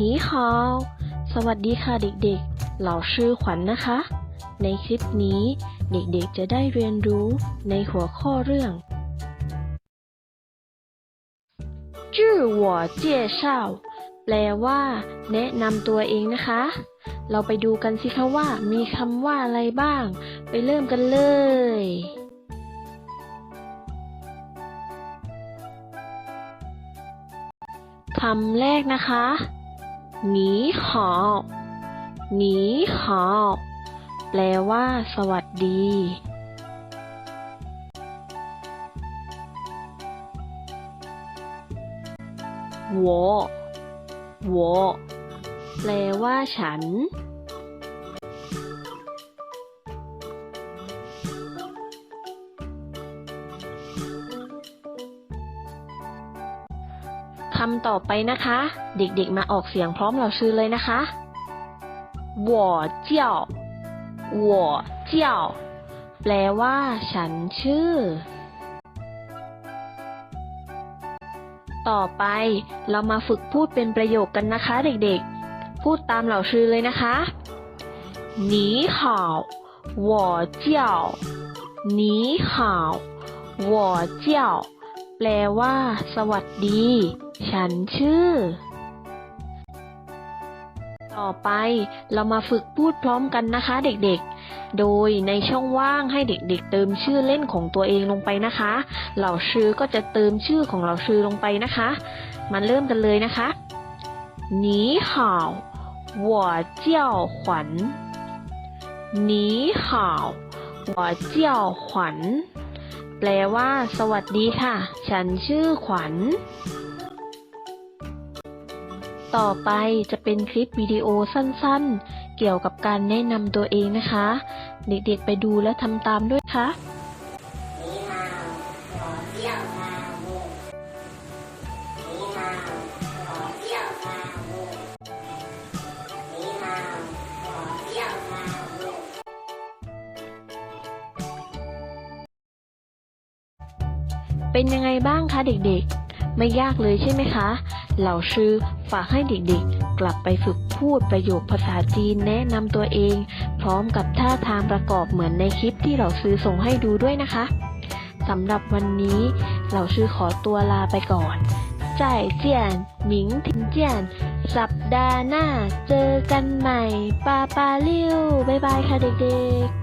นีฮาวสวัสดีค่ะเด็กๆ เหล่าชื่อขวัญนนะคะ ในคลิปนี้เด็กๆจะได้เรียนรู้ในหัวข้อเรื่องจื่อหวเจียเช่าแปลว่า แนะนำตัวเองนะคะ เราไปดูกันสิคะว่า มีคำว่าอะไรบ้าง ไปเริ่มกันเลยคำแรกนะคะ หนีหาวหนีหาวแปลว่า สวัสดี我我แปลว่าฉันำต่อไปนะคะ เด็กๆมาออกเสียงพร้อมเราชื่อเลยนะคะ我叫我叫แปลว่า ฉันชื่อ ต่อไปเรามาฝึกพูดเป็นประโยคกันนะคะ เด็กๆ พูดตามเหล่าชื่อเลยนะคะ你好我叫你好我叫 แปลว่า สวัสดี ฉันชื่อ ต่อไปเรามาฝึกพูดพร้อมกันนะคะ เด็กๆ โดยในช่องว่างให้เด็กๆ เติมชื่อเล่นของตัวเองลงไปนะคะ เหล่าชื่อก็จะเติมชื่อของเหล่าชื่อลงไปนะคะ มาเริ่มกันเลยนะคะ你好我叫ขวัญ你好我叫ขวัญ แปลว่า สวัสดีค่ะ ฉันชื่อขวัญ ต่อไปจะเป็นคลิปวิดีโอสั้นๆ เกี่ยวกับการแนะนำตัวเองนะคะ เด็กๆไปดูและทำตามด้วยค่ะ เป็นยังไงบ้างคะเด็กๆ ไม่ยากเลยใช่ไหมคะ เหล่าชื่อฝากให้เด็กๆ กลับไปฝึกพูดประโยคภาษาจีนแนะนำตัวเอง พร้อมกับท่าทางประกอบเหมือนในคลิปที่เหล่าซื้อส่งให้ดูด้วยนะคะสำหรับวันนี้เหล่าชื่อขอตัวลาไปก่อนจ่ายเจียนหมิงถิงเจียนสัปดาห์หน้า เจอกันใหม่ปาปาลิวบ๊ายบายค่ะเด็กๆ